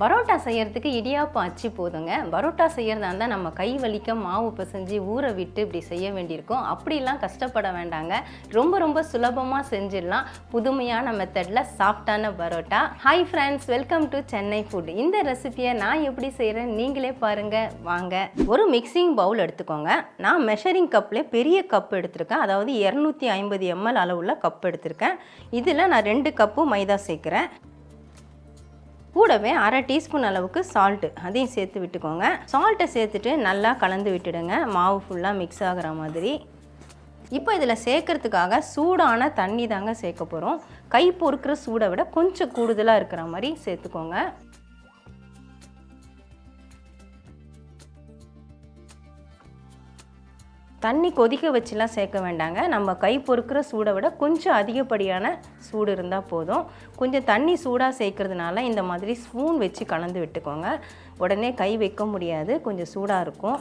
பரோட்டா செய்கிறதுக்கு இடியாப்பம் அச்சு போதுங்க. பரோட்டா செய்கிறதா இருந்தால் நம்ம கை வலிக்க மாவு பிசைஞ்சு ஊற விட்டு இப்படி செய்ய வேண்டியிருக்கும். அப்படிலாம் கஷ்டப்பட வேண்டாங்க. ரொம்ப ரொம்ப சுலபமாக செஞ்சிடலாம். புதுமையான மெத்தடில் சாஃப்டான parotta. Hi friends welcome to Chennai food இந்த ரெசிபியை நான் எப்படி செய்கிறேன் நீங்களே பாருங்கள் வாங்க. ஒரு மிக்சிங் பவுல் எடுத்துக்கோங்க. நான் மெஷரிங் கப்பில் பெரிய கப் எடுத்திருக்கேன். அதாவது இரநூத்தி ஐம்பது எம்எல் அளவுள்ள கப் எடுத்திருக்கேன். இதில் நான் ரெண்டு கப்பு மைதா சேர்க்குறேன். கூடவே அரை டீஸ்பூன் அளவுக்கு சால்ட்டு அதையும் சேர்த்து விட்டுக்கோங்க. சால்ட்டை சேர்த்துட்டு நல்லா கலந்து விட்டுடுங்க. மாவு ஃபுல்லாக மிக்ஸ் ஆகிற மாதிரி. இப்போ இதில் சேர்க்கறதுக்காக சூடான தண்ணி தாங்க சேர்க்க போகிறோம் கை பொறுக்கிற சூடை விட கொஞ்சம் கூடுதலாக இருக்கிற மாதிரி சேர்த்துக்கோங்க. தண்ணி கொதிக்க வச்சுலாம் சேர்க்க வேண்டாங்க. நம்ம கை பொறுக்கிற சூடை விட கொஞ்சம் அதிகப்படியான சூடு இருந்தால் போதும். கொஞ்சம் தண்ணி சூடாக சேர்க்கறதுனால இந்த மாதிரி ஸ்பூன் வச்சு கலந்து விட்டுக்கோங்க. உடனே கை வைக்க முடியாது. கொஞ்சம் சூடாக இருக்கும்.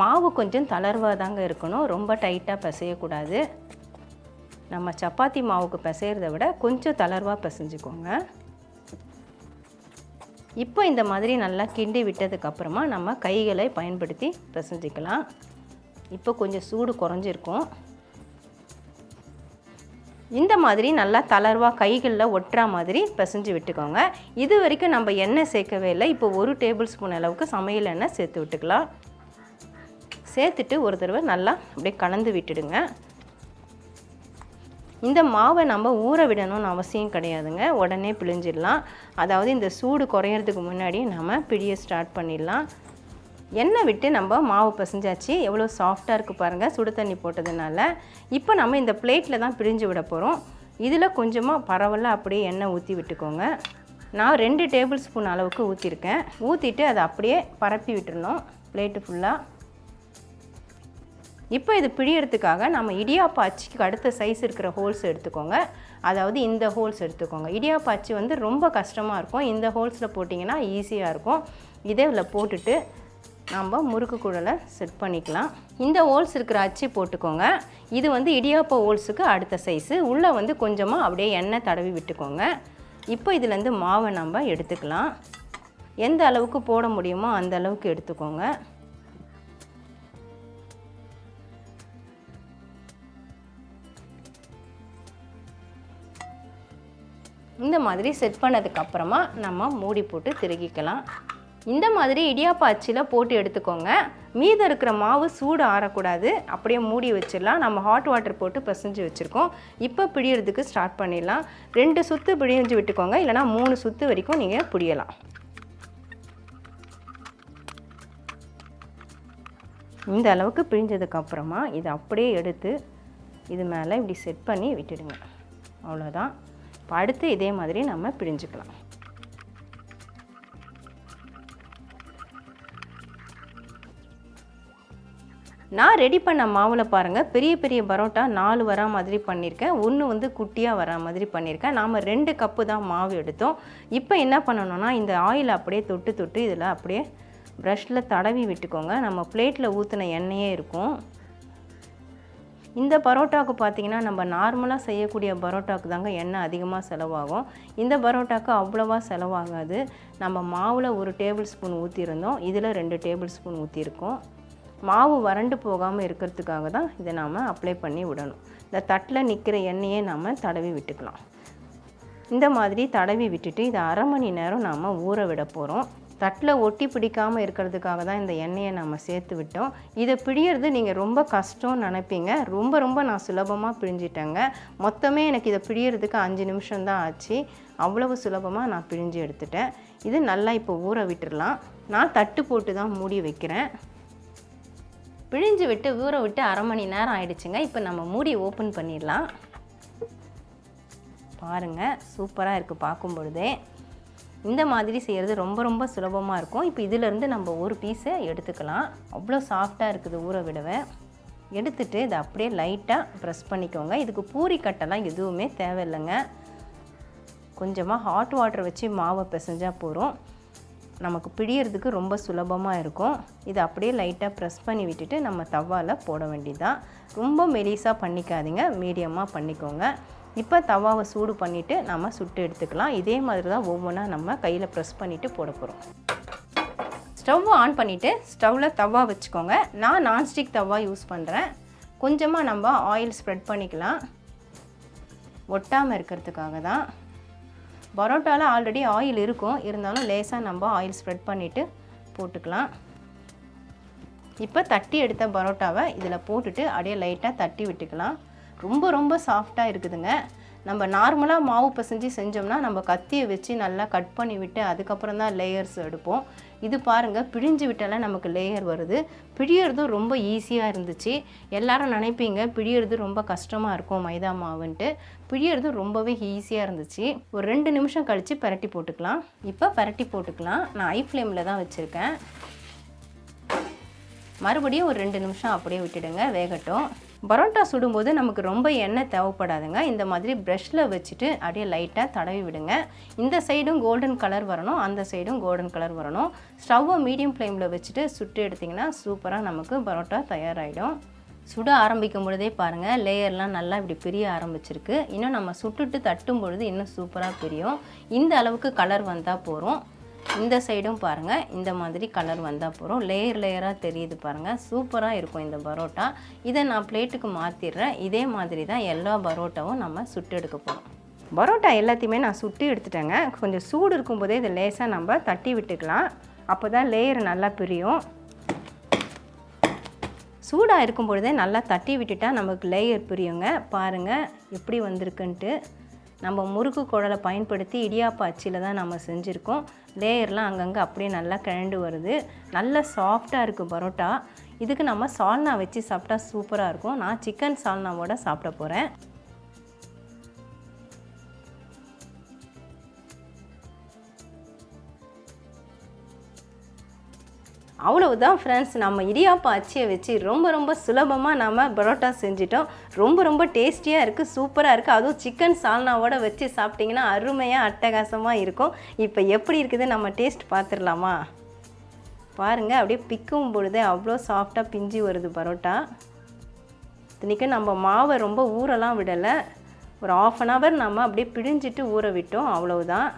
மாவு கொஞ்சம் தளர்வாக தாங்க இருக்கணும். ரொம்ப டைட்டாக பிசையக்கூடாது. நம்ம சப்பாத்தி மாவுக்கு பிசைகிறத விட கொஞ்சம் தளர்வாக பிசைஞ்சுக்கோங்க. இப்போ இந்த மாதிரி நல்லா கிண்டி விட்டதுக்கப்புறமா நம்ம கைகளை பயன்படுத்தி பிசைஞ்சிக்கலாம் இப்போ கொஞ்சம் சூடு குறைஞ்சிருக்கும். இந்த மாதிரி நல்லா தளர்வாக கைகளில் ஒட்டுற மாதிரி பிசைஞ்சு விட்டுக்கோங்க. இது வரைக்கும் நம்ம எண்ணெய் சேர்க்கவே இல்லை. இப்போ ஒரு டேபிள் ஸ்பூன் அளவுக்கு சமையல் எண்ணெய் சேர்த்து விட்டுக்கலாம். சேர்த்துட்டு ஒரு தடவை நல்லா அப்படியே கலந்து விட்டுடுங்க. இந்த மாவை நம்ம ஊற விடணும்னு அவசியம் கிடையாதுங்க. உடனே பிழிஞ்சிடலாம். அதாவது இந்த சூடு குறையிறதுக்கு முன்னாடி நம்ம பிழிய ஸ்டார்ட் பண்ணிடலாம். எண்ணெய் விட்டு நம்ம மாவு பிசைஞ்சாச்சு. எவ்வளோ சாஃப்டாக இருக்குது பாருங்கள் சுடு தண்ணி போட்டதுனால. இப்போ நம்ம இந்த பிளேட்டில் தான் பிழிஞ்சு விட போகிறோம் இதில் கொஞ்சமாக பரவலாக அப்படியே எண்ணெய் ஊற்றி விட்டுக்கோங்க. நான் ரெண்டு டேபிள் ஸ்பூன் அளவுக்கு ஊற்றிருக்கேன் ஊற்றிட்டு அதை அப்படியே பரப்பி விட்டுருணும் பிளேட்டு ஃபுல்லாக இப்போ இது பிழியறதுக்காக நம்ம இடியாப்பா அச்சுக்கு அடுத்த சைஸ் இருக்கிற ஹோல்ஸ் எடுத்துக்கோங்க. அதாவது இந்த ஹோல்ஸ் எடுத்துக்கோங்க. இடியாப்பா அச்சு வந்து ரொம்ப கஷ்டமாக இருக்கும். இந்த ஹோல்ஸில் போட்டிங்கன்னா ஈஸியாக இருக்கும். இதே இதில் போட்டுட்டு நம்ம முறுக்கு குழலை செட் பண்ணிக்கலாம். இந்த ஹோல்ஸ் இருக்கிற அச்சு போட்டுக்கோங்க. இது வந்து இடியாப்ப ஹோல்ஸுக்கு அடுத்த சைஸு உள்ளே வந்து கொஞ்சமாக அப்படியே எண்ணெய் தடவி விட்டுக்கோங்க. இப்போ இதுலேருந்து மாவை நம்ம எடுத்துக்கலாம். எந்த அளவுக்கு போட முடியுமோ அந்த அளவுக்கு எடுத்துக்கோங்க. இந்த மாதிரி செட் பண்ணதுக்கப்புறமா நம்ம மூடி போட்டு திருகிக்கலாம். இந்த மாதிரி இடியாப்பா அச்சில் போட்டு எடுத்துக்கோங்க. மீதம் இருக்கிற மாவு சூடு ஆறக்கூடாது. அப்படியே மூடி வச்சிடலாம். நம்ம ஹாட் வாட்டர் போட்டு பிசைஞ்சு வச்சுருக்கோம். இப்போ பிடிக்கிறதுக்கு ஸ்டார்ட் பண்ணிடலாம். ரெண்டு சுற்று பிழிஞ்சு விட்டுக்கோங்க. இல்லைனா மூணு சுற்று வரைக்கும் நீங்கள் பிடியலாம் இந்த அளவுக்கு பிழிஞ்சதுக்கப்புறமா இதை அப்படியே எடுத்து இது மேலே இப்படி செட் பண்ணி விட்டுடுங்க. அவ்வளோதான் இப்போ அடுத்து இதே மாதிரி நம்ம பிழிஞ்சுக்கலாம் நான் ரெடி பண்ண மாவில் பாருங்கள் பெரிய பெரிய பரோட்டா நாலு வரா மாதிரி பண்ணியிருக்கேன் ஒன்று வந்து குட்டியாக வரா மாதிரி பண்ணியிருக்கேன் நாம் ரெண்டு கப்பு தான் மாவு எடுத்தோம். இப்போ என்ன பண்ணணும்னா இந்த ஆயில் அப்படியே தொட்டு தொட்டு இதில் அப்படியே ப்ரஷில் தடவி விட்டுக்கோங்க. நம்ம பிளேட்டில் ஊற்றின எண்ணெயே இருக்கும். இந்த பரோட்டாவுக்கு பார்த்தீங்கன்னா நம்ம நார்மலாக செய்யக்கூடிய பரோட்டாவுக்கு தாங்க எண்ணெய் அதிகமாக செலவாகும். இந்த பரோட்டாவுக்கு அவ்வளோவா செலவாகாது. நம்ம மாவில் ஒரு டேபிள் ஸ்பூன் ஊற்றிருந்தோம் இதில் ரெண்டு டேபிள் ஸ்பூன் ஊற்றிருக்கோம் மாவு வறண்டு போகாமல் இருக்கிறதுக்காக தான் இதை நாம் அப்ளை பண்ணி விடணும். இந்த தட்டில் நிற்கிற எண்ணெயை நாம் தடவி விட்டுக்கலாம். இந்த மாதிரி தடவி விட்டுட்டு இதை அரை மணி நேரம் நாம் ஊற விட போகிறோம் தட்டில் ஒட்டி பிடிக்காமல் இருக்கிறதுக்காக தான் இந்த எண்ணெயை நம்ம சேர்த்து விட்டோம். இதை பிழியறது நீங்கள் ரொம்ப கஷ்டம்னு நினைப்பீங்க. ரொம்ப ரொம்ப நான் சுலபமாக பிழிஞ்சிட்டேங்க. மொத்தமே எனக்கு இதை பிழியறதுக்கு அஞ்சு நிமிஷம் தான் ஆச்சு. அவ்வளவு சுலபமாக நான் பிழிஞ்சு எடுத்துட்டேன். இது நல்லா இப்போ ஊற விட்டுடலாம் நான் தட்டு போட்டு தான் மூடி வைக்கிறேன். பிழிஞ்சு விட்டு ஊற விட்டு அரை மணி நேரம் ஆயிடுச்சுங்க. இப்போ நம்ம மூடி ஓப்பன் பண்ணிடலாம். பாருங்கள் சூப்பராக இருக்குது பார்க்கும் பொழுதே. இந்த மாதிரி செய்கிறது ரொம்ப ரொம்ப சுலபமாக இருக்கும். இப்போ இதிலேருந்து நம்ம ஒரு பீஸை எடுத்துக்கலாம். அவ்வளோ சாஃப்டாக இருக்குது ஊற விடவை. எடுத்துட்டு இதை அப்படியே லைட்டாக ப்ரெஸ் பண்ணிக்கோங்க. இதுக்கு பூரி கட்டெல்லாம் எதுவுமே தேவையில்லைங்க. கொஞ்சமாக ஹாட் வாட்டர் வச்சு மாவை பிசைஞ்சால் போகிறோம் நமக்கு பிழியறதுக்கு ரொம்ப சுலபமாக இருக்கும். இதை அப்படியே லைட்டாக ப்ரெஸ் பண்ணி விட்டுட்டு நம்ம தவாவில் போட வேண்டியதுதான். ரொம்ப மெலிசாக பண்ணிக்காதீங்க. மீடியமாக பண்ணிக்கோங்க. இப்போ தவாவை சூடு பண்ணிவிட்டு நம்ம சுட்டு எடுத்துக்கலாம். இதே மாதிரி தான் ஒவ்வொன்றா நம்ம கையில் ப்ரெஸ் பண்ணிவிட்டு போட போகிறோம் ஸ்டவ் ஆன் பண்ணிவிட்டு ஸ்டவ்வில் தவா வச்சுக்கோங்க. நான் நான்ஸ்டிக் தவா யூஸ் பண்ணுறேன் கொஞ்சமாக நம்ம ஆயில் ஸ்ப்ரெட் பண்ணிக்கலாம். ஒட்டாமல் இருக்கிறதுக்காக தான். பரோட்டாவில் ஆல்ரெடி ஆயில் இருக்கும். இருந்தாலும் லேசாக நம்ம ஆயில் ஸ்ப்ரெட் பண்ணிவிட்டு போட்டுக்கலாம். இப்போ தட்டி எடுத்த பரோட்டாவை இதில் போட்டுட்டு அப்படியே லைட்டாக தட்டி விட்டுக்கலாம். ரொம்ப ரொம்ப சாஃப்டாக இருக்குதுங்க. நம்ம நார்மலாக மாவு பிசைஞ்சு செஞ்சோம்னா நம்ம கத்தியை வச்சு நல்லா கட் பண்ணி விட்டு அதுக்கப்புறம் தான் லேயர்ஸ் எடுப்போம். இது பாருங்கள் பிழிஞ்சு விட்டாலே நமக்கு லேயர் வருது. பிழியறதும் ரொம்ப ஈஸியாக இருந்துச்சு. எல்லாரும் நினைப்பீங்க பிழியறது ரொம்ப கஷ்டமாக இருக்கும் மைதா மாவுன்ட்டு. பிழியறது ரொம்பவே ஈஸியாக இருந்துச்சு. ஒரு ரெண்டு நிமிஷம் கழித்து பரட்டி போட்டுக்கலாம். இப்போ பரட்டி போட்டுக்கலாம். நான் ஐ ஃப்ளேமில் தான் வச்சுருக்கேன். மறுபடியும் ஒரு ரெண்டு நிமிஷம் அப்படியே விட்டுடுங்க வேகட்டும். பரோட்டா சுடும்போது நமக்கு ரொம்ப எண்ணெய் தேவைப்படாதுங்க. இந்த மாதிரி ப்ரெஷ்ஷில் வச்சுட்டு அப்படியே லைட்டாக தடவி விடுங்க. இந்த சைடும் கோல்டன் கலர் வரணும். அந்த சைடும் கோல்டன் கலர் வரணும். ஸ்டவ்வை மீடியம் ஃப்ளேமில் வச்சுட்டு சுட்டு எடுத்திங்கன்னா சூப்பராக நமக்கு பரோட்டா தயாராகிடும் சுட ஆரம்பிக்கும் பொழுதே பாருங்கள் லேயர்லாம் நல்லா இப்படி பிரிய ஆரம்பிச்சிருக்கு. இன்னும் நம்ம சுட்டுட்டு தட்டும் பொழுது இன்னும் சூப்பராக பிரியும். இந்த அளவுக்கு கலர் வந்தால் போகிறோம் இந்த சைடும் பாருங்கள் இந்த மாதிரி கலர் வந்தால் போகிறோம் லேயர் லேயராக தெரியுது பாருங்கள் சூப்பராக இருக்கும் இந்த பரோட்டா. இதை நான் பிளேட்டுக்கு மாற்றிடுறேன் இதே மாதிரி தான் எல்லா பரோட்டாவும் நம்ம சுட்டு எடுக்க போகிறோம் பரோட்டா எல்லாத்தையுமே நான் சுட்டு எடுத்துட்டேங்க. கொஞ்சம் சூடு இருக்கும்போதே இதை லேசாக நம்ம தட்டி விட்டுக்கலாம். அப்போ தான் லேயர் நல்லா பிரியும். சூடாக இருக்கும் பொழுதே நல்லா தட்டி விட்டுட்டால் நமக்கு லேயர் பிரியுங்க. பாருங்கள் எப்படி வந்திருக்குன்ட்டு. நம்ம முறுக்கு குழலை பயன்படுத்தி இடியாப்ப அச்சில் தான் நம்ம செஞ்சுருக்கோம். லேயர்லாம் அங்கங்கே அப்படியே நல்லா கிழண்டு வருது. நல்ல சாஃப்டாக இருக்குது பரோட்டா. இதுக்கு நம்ம சால்னா வச்சு சாப்பிட்டா சூப்பராக இருக்கும். நான் சிக்கன் சால்னாவோட சாப்பிட போகிறேன் அவ்வளவுதான் ஃப்ரெண்ட்ஸ் நம்ம இடியாப்பா அச்சியை வச்சு ரொம்ப ரொம்ப சுலபமாக நம்ம பரோட்டா செஞ்சிட்டோம். ரொம்ப ரொம்ப டேஸ்டியாக இருக்குது சூப்பராக இருக்குது அதுவும் சிக்கன் சால்னாவோட வச்சு சாப்பிட்டிங்கன்னா அருமையாக அட்டகாசமாக இருக்கும். இப்போ எப்படி இருக்குது? நம்ம டேஸ்ட் பார்த்துடலாமா? பாருங்கள் அப்படியே பிக்கும் பொழுதே அவ்வளோ சாஃப்டாக பிஞ்சு வருது பரோட்டா. இன்றைக்கி நம்ம மாவை ரொம்ப ஊறலாம் விடலை. ஒரு ஆஃப் அன் ஹவர் நம்ம அப்படியே பிழிஞ்சிட்டு ஊற விட்டோம். அவ்வளவுதான்.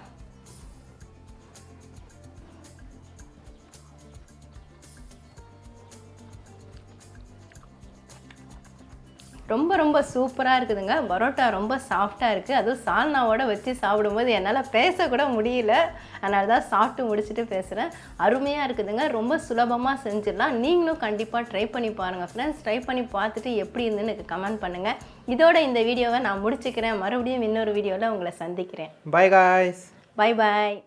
ரொம்ப ரொம்ப சூப்பராக இருக்குதுங்க. பரோட்டா ரொம்ப சாஃப்டாக இருக்குது அதுவும் சால்னாவோட வச்சு சாப்பிடும்போது என்னால் பேசக்கூட முடியல. அதனால தான் சாப்பிட்டு முடிச்சுட்டு பேசுகிறேன் அருமையாக இருக்குதுங்க. ரொம்ப சுலபமாக செஞ்சிடலாம். நீங்களும் கண்டிப்பாக ட்ரை பண்ணி பாருங்கள் ஃப்ரெண்ட்ஸ் ட்ரை பண்ணி பார்த்துட்டு எப்படி இருந்துன்னு எனக்கு கமெண்ட் பண்ணுங்கள் இதோட இந்த வீடியோவை நான் முடிச்சுக்கிறேன். மறுபடியும் இன்னொரு வீடியோவில் உங்களை சந்திக்கிறேன். Bye guys. Bye bye